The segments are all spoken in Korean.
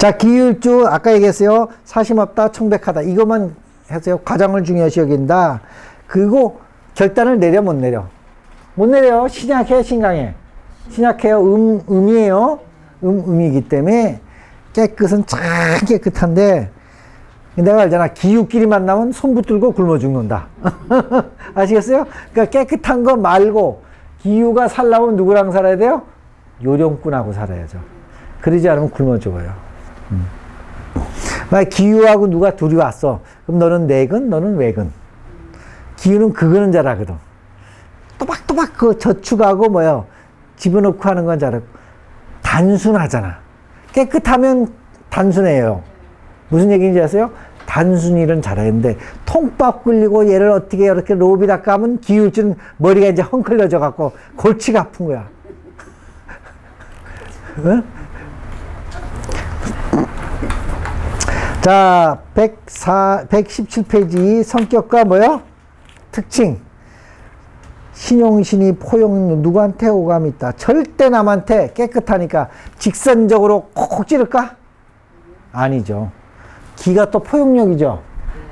자, 기율주, 아까 얘기했어요. 사심 없다, 청백하다. 이것만 하세요. 과정을 중요시 여긴다. 그리고 결단을 내려, 못 내려. 못 내려. 신약해, 신강해. 신약해요. 음, 음이에요. 음, 음이기 때문에 깨끗은 참 깨끗한데 내가 알잖아. 기육끼리 만나면 손 붙들고 굶어 죽는다. 아시겠어요? 그러니까 깨끗한 거 말고 기후가 살려면 누구랑 살아야 돼요? 요령꾼하고 살아야죠. 그러지 않으면 굶어 죽어요. 음. 만약 기후하고 누가 둘이 왔어. 그럼 너는 내근, 너는 외근. 기후는 그거는 잘하거든. 또박또박 그 저축하고 뭐요. 집어넣고 하는 건 잘하고. 단순하잖아. 깨끗하면 단순해요. 무슨 얘기인지 아세요? 단순 일은 잘하는데 통밥 굴리고 얘를 어떻게 이렇게 로비다 까면 기울줄은 머리가 이제 헝클려져 갖고 골치가 아픈 거야. 응? 자, 104, 117페이지 성격과 뭐요? 특징. 신용신이 포용 누구한테 오감 있다. 절대 남한테 깨끗하니까 직선적으로 콕콕 찌를까? 아니죠. 기가 또 포용력이죠.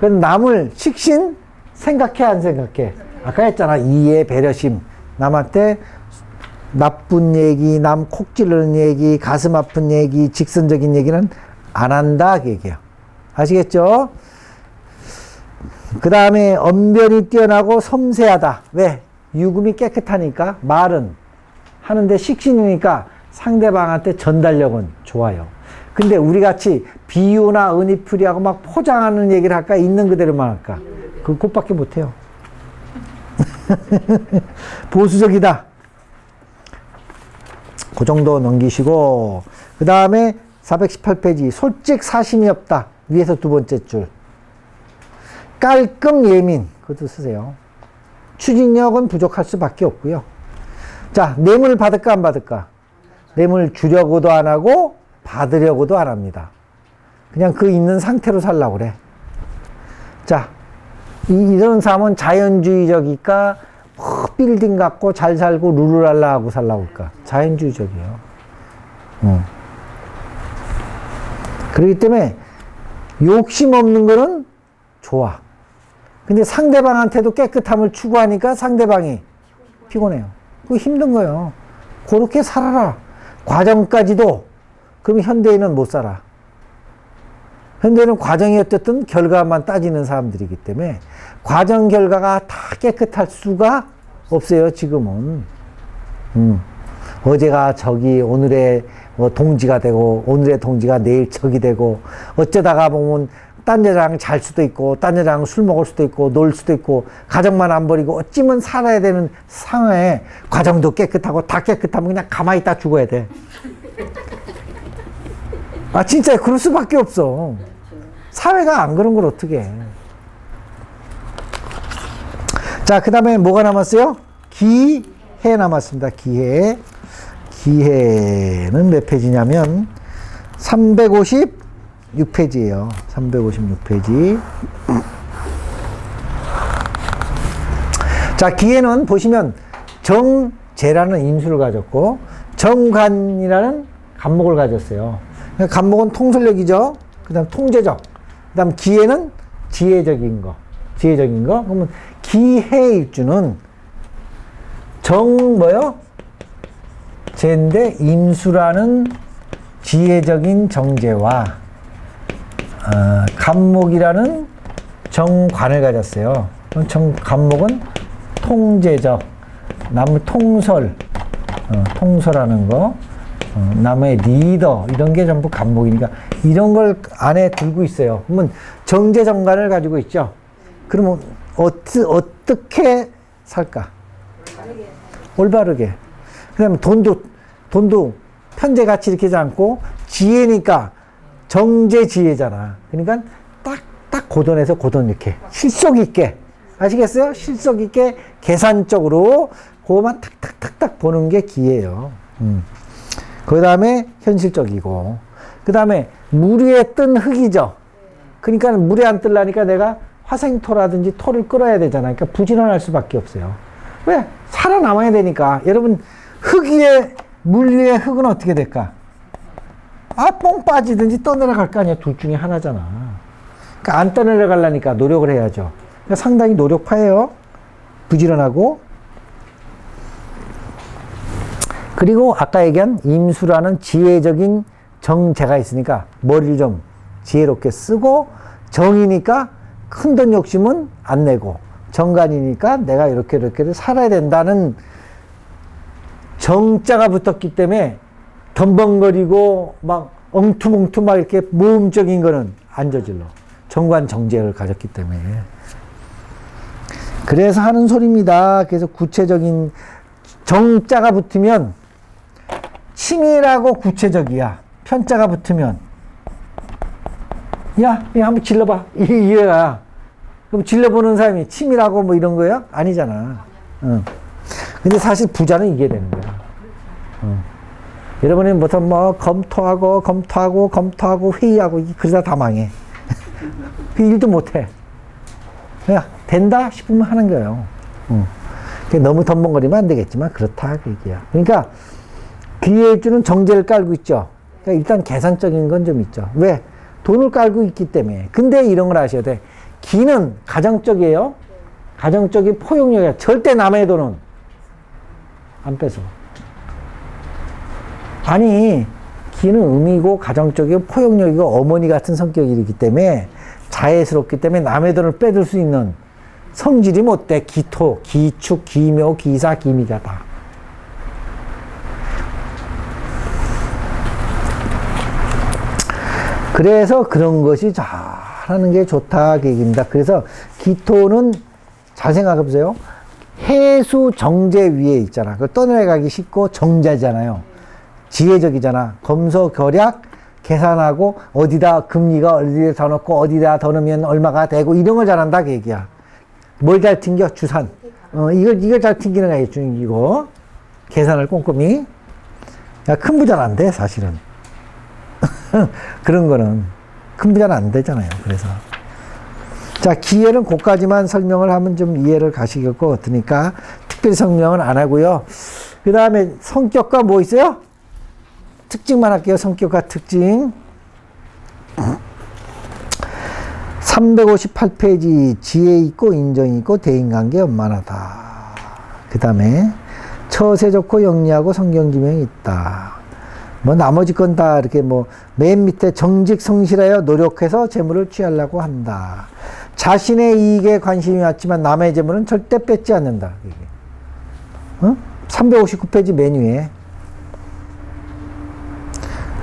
그 남을 식신 생각해 안 생각해? 아까 했잖아. 이해 배려심. 남한테 나쁜 얘기, 남 콕 찌르는 얘기, 가슴 아픈 얘기, 직선적인 얘기는 안 한다 그 얘기야. 아시겠죠? 그 다음에 언변이 뛰어나고 섬세하다. 왜? 유금이 깨끗하니까 말은 하는데 식신이니까 상대방한테 전달력은 좋아요. 근데 우리 같이 비유나 은이풀이하고 막 포장하는 얘기를 할까? 있는 그대로만 할까? 그 그것밖에 못해요. 보수적이다. 그 정도 넘기시고, 그 다음에 418페이지. 솔직 사심이 없다. 위에서 두 번째 줄. 깔끔 예민. 그것도 쓰세요. 추진력은 부족할 수밖에 없고요. 자, 뇌물 받을까 안 받을까? 뇌물 주려고도 안 하고 받으려고도 안 합니다. 그냥 그 있는 상태로 살라고 그래. 자, 이, 이런 사람은 자연주의적일까? 뭐 빌딩 갖고 잘 살고 룰루랄라 하고 살라고 할까? 자연주의적이에요. 응. 그렇기 때문에 욕심 없는 거는 좋아. 근데 상대방한테도 깨끗함을 추구하니까 상대방이 피곤해요. 그거 힘든 거예요. 그렇게 살아라. 과정까지도. 그럼 현대인은 못 살아. 현대는 과정이 어쨌든 결과만 따지는 사람들이기 때문에 과정 결과가 다 깨끗할 수가 없어요, 지금은. 음. 어제가 적이 오늘의 뭐 동지가 되고 오늘의 동지가 내일 적이 되고 어쩌다가 보면 딴 여자랑 잘 수도 있고 딴 여자랑 술 먹을 수도 있고 놀 수도 있고 가정만 안 버리고 어찌면 살아야 되는 상황에 과정도 깨끗하고 다 깨끗하면 그냥 가만히 있다 죽어야 돼. 아 진짜 그럴 수밖에 없어. 사회가 안 그런 걸 어떻게 해. 자, 그 다음에 뭐가 남았어요? 기해 남았습니다. 기해. 기해는 몇 페이지냐면 356페이지예요. 356페이지. 자, 기해는 보시면 정제라는 인수를 가졌고 정관이라는 간목을 가졌어요. 간목은 통솔력이죠. 그 다음 통제적. 그 다음 기해는 지혜적인 거. 지혜적인 거. 그러면 기해일주는 정 뭐요? 제인데 임수라는 지혜적인 정제와 어, 간목이라는 정관을 가졌어요. 정 간목은 통제적, 남을 통솔, 어, 통솔하는 거, 어, 남의 리더 이런 게 전부 간목이니까 이런 걸 안에 들고 있어요. 그러면 정제정관을 가지고 있죠. 그러면 어트, 어떻게 살까? 올바르게. 그 다음에 돈도, 돈도 편제 가치 이렇게 하지 않고 지혜니까 정제 지혜잖아. 그러니까 딱, 딱 고돈에서 고돈 이렇게. 실속 있게. 아시겠어요? 실속 있게 계산적으로 그거만 탁탁탁탁 보는 게 기예요. 음. 그 다음에 현실적이고. 그 다음에 물 위에 뜬 흙이죠. 그러니까 물에 안 뜰라니까 내가 화생토라든지 토를 끌어야 되잖아요. 그러니까 부지런할 수밖에 없어요. 왜? 살아남아야 되니까. 여러분, 흙 위에, 물 위에 흙은 어떻게 될까? 아, 뽕 빠지든지 떠내려갈 거 아니야. 둘 중에 하나잖아. 그러니까 안 떠내려가려니까 노력을 해야죠. 그러니까 상당히 노력파예요. 부지런하고. 그리고 아까 얘기한 임수라는 지혜적인 정제가 있으니까 머리를 좀 지혜롭게 쓰고 정이니까 큰 돈 욕심은 안 내고 정관이니까 내가 이렇게 이렇게 살아야 된다는 정자가 붙었기 때문에 덤벙거리고 막 엉투멍투 막 이렇게 모험적인 거는 안 저질러. 정관 정제를 가졌기 때문에. 그래서 하는 소리입니다. 그래서 구체적인 정자가 붙으면 치밀하고 구체적이야. 편자가 붙으면 야, 야 한번 질러봐. 이 이해가. 그럼 질러보는 사람이 치밀하고 뭐 이런 거야? 아니잖아. 응. 근데 사실 부자는 이게 되는 거야. 응. 여러분이 무슨 뭐 검토하고 검토하고 검토하고 회의하고 이 그러다 다 망해. 그 일도 못해. 그냥 된다 싶으면 하는 거예요. 응. 그게 너무 덤벙거리면 안 되겠지만 그렇다 그 얘기야. 그러니까 귀에 주는 정제를 깔고 있죠. 그러니까 일단 계산적인 건 좀 있죠. 왜? 돈을 깔고 있기 때문에. 근데 이런 걸 아셔야 돼. 기는 가정적이에요. 가정적인 포용력이야. 절대 남의 돈은 안 뺏어. 아니, 기는 음이고 가정적이고 포용력이고 어머니 같은 성격이기 때문에 자애스럽기 때문에 남의 돈을 빼들 수 있는 성질이 못돼. 기토, 기축, 기묘, 기사, 기미가 다. 그래서 그런 것이 잘하는 게 좋다 그 얘기입니다. 그래서 기토는 잘 생각해 보세요. 해수 정제 위에 있잖아. 그 떠내가기 쉽고 정자잖아요. 지혜적이잖아. 검소 결약 계산하고 어디다 금리가 어디에 더 넣고 어디다 더 넣으면 얼마가 되고 이런 걸 잘한다 그 얘기야. 뭘 잘 튕겨? 주산. 어, 이걸 이걸 잘 튕기는 거야 이거. 계산을 꼼꼼히. 야, 큰 부자는 안 돼, 사실은. 그런 거는 큰 부자는 안 되잖아요. 그래서. 자, 기회는 고까지만 설명을 하면 좀 이해를 가시겠고, 같으니까 특별히 설명은 안 하고요. 그 다음에 성격과 뭐 있어요? 특징만 할게요. 성격과 특징. 358페이지 지혜 있고 인정 있고 대인관계 원만하다. 그 다음에 처세 좋고 영리하고 성경지명이 있다. 뭐 나머지 건 다 이렇게 뭐 맨 밑에 정직 성실하여 노력해서 재물을 취하려고 한다. 자신의 이익에 관심이 많지만 남의 재물은 절대 뺏지 않는다. 어? 359페이지 맨 위에.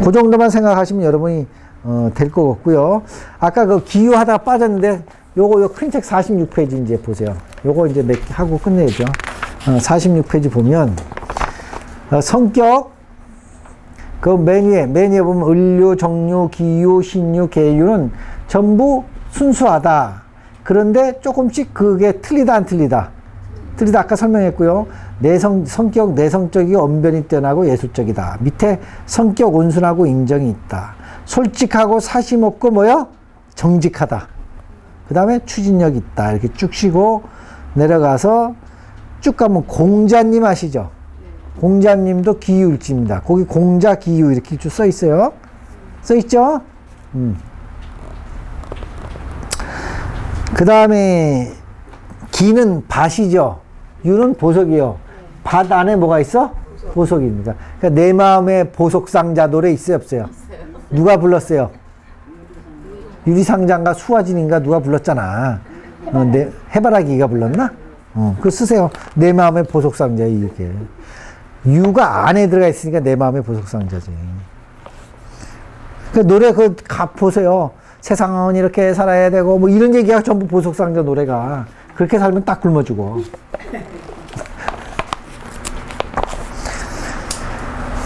그 정도만 생각하시면 여러분이 어, 될 것 같고요. 아까 그 기유하다 빠졌는데 요거 요 큰 책 46페이지 이제 보세요. 요거 이제 몇 개 하고 끝내죠. 어, 46페이지 보면 어, 성격 그맨 위에 보면 을류, 정류, 기유, 신유, 계유는 전부 순수하다. 그런데 조금씩 그게 틀리다 안 틀리다. 틀리다 아까 설명했고요. 내성 성격 내성적이고 언변이 뛰어나고 예술적이다. 밑에 성격 온순하고 인정이 있다. 솔직하고 사심 없고 뭐요? 정직하다. 그 다음에 추진력 있다. 이렇게 쭉 쉬고 내려가서 쭉 가면 공자님 아시죠? 공자님도 기유일지입니다. 거기 공자 기유 이렇게 쭉 써 있어요. 써 있죠? 음. 그 다음에 기는 밭이죠. 유는 보석이요. 밭 안에 뭐가 있어? 보석입니다. 그러니까 내 마음의 보석상자 노래 있어요, 없어요? 누가 불렀어요? 유리상자인가 수화진인가 누가 불렀잖아. 어, 내, 해바라기가 불렀나? 어, 그 쓰세요. 내 마음의 보석상자 이렇게. 유가 안에 들어가 있으니까 내 마음의 보석상자지. 그 노래 그 가 보세요. 세상은 이렇게 살아야 되고 뭐 이런 얘기가 전부 보석상자 노래가 그렇게 살면 딱 굶어 죽어.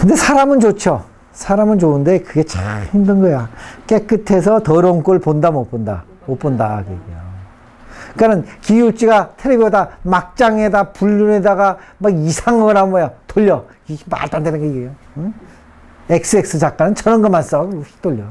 근데 사람은 좋죠. 사람은 좋은데 그게 참 힘든 거야. 깨끗해서 더러운 꼴 본다 못 본다 못 본다 그게요. 그러니까는 기울지가 텔레비보다 막장에다 불륜에다가 막 이상한 거나 뭐야 돌려 이 말도 안 되는 게 이게요. 응? XX 작가는 저런 것만 써 휙 돌려.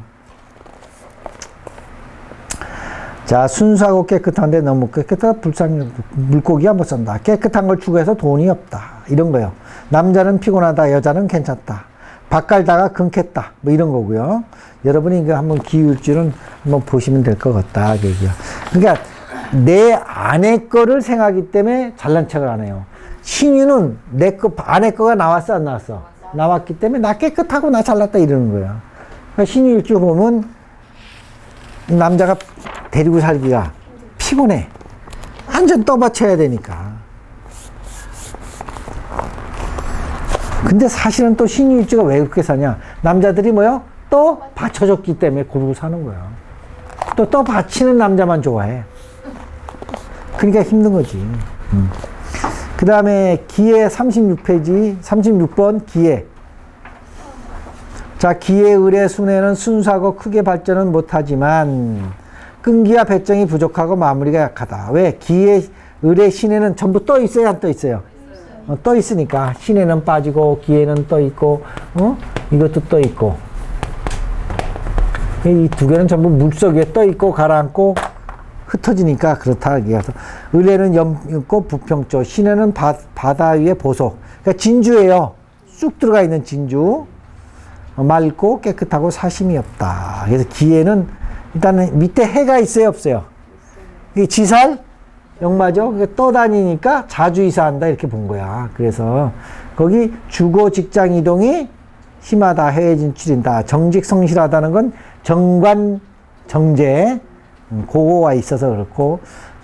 자 순수하고 깨끗한데 너무 깨끗하다 불쌍 물고기 한번 쓴다 깨끗한 걸 추구해서 돈이 없다 이런 거요 남자는 피곤하다 여자는 괜찮다 밥 갈다가 끊겠다. 뭐 이런 거고요. 여러분이 이거 한번 기울줄은 한번 보시면 될 것 같다. 그 얘기요. 그러니까 내 아내 거를 생각하기 때문에 잘난 척을 안 해요. 신유는 내 거, 아내 거가 나왔어, 안 나왔어? 나왔기 때문에 나 깨끗하고 나 잘났다 이러는 거야. 그러니까 신유일주 보면 남자가 데리고 살기가 피곤해. 완전 떠받쳐야 되니까. 근데 사실은 또 신유일주가 왜 그렇게 사냐? 남자들이 뭐요? 또 받쳐줬기 때문에 고르고 사는 거야. 또 또 받치는 남자만 좋아해. 그러니까 힘든 거지. 그 다음에 기해 36페이지, 36번 기해. 자, 기해 을의 순회는 순수하고 크게 발전은 못하지만 끈기와 배정이 부족하고 마무리가 약하다. 왜? 기해 을의 신에는 전부 떠 있어요, 안 떠 있어요? 어, 떠 있으니까 신에는 빠지고 기에는 떠 있고, 어? 이것도 떠 있고. 이 두 개는 전부 물속에 떠 있고 가라앉고 흩어지니까 그렇다. 그래서 을에는 염고 부평조, 신에는 바, 바다 위에 보석. 그러니까 진주예요. 쑥 들어가 있는 진주. 어, 맑고 깨끗하고 사심이 없다. 그래서 기에는 일단은 밑에 해가 있어요, 없어요? 이게 지살 역마죠. 떠다니니까 자주 이사한다 이렇게 본 거야. 그래서 거기 주거 직장 이동이 심하다, 해외 진출인다. 정직 성실하다는 건 정관 정제 음, 그거가 있어서 그렇고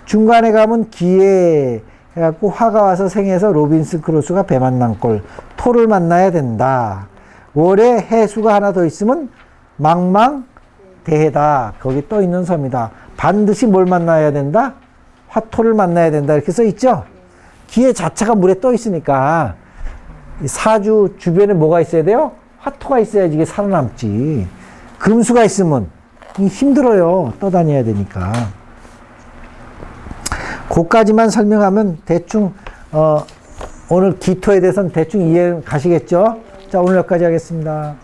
중간에 가면 기회 해갖고 화가 와서 생해서 로빈슨 크루스가 배 만난 꼴 토를 만나야 된다. 월에 해수가 하나 더 있으면 망망 대해다. 거기 떠 있는 섬이다. 반드시 뭘 만나야 된다? 화토를 만나야 된다. 이렇게 써 있죠? 기회 자체가 물에 떠 있으니까 이 사주 주변에 뭐가 있어야 돼요? 화토가 있어야지 이게 살아남지. 금수가 있으면 이 힘들어요. 떠다녀야 되니까. 그까지만 설명하면 대충 어, 오늘 기토에 대해서는 대충 이해 가시겠죠? 자 오늘 여기까지 하겠습니다.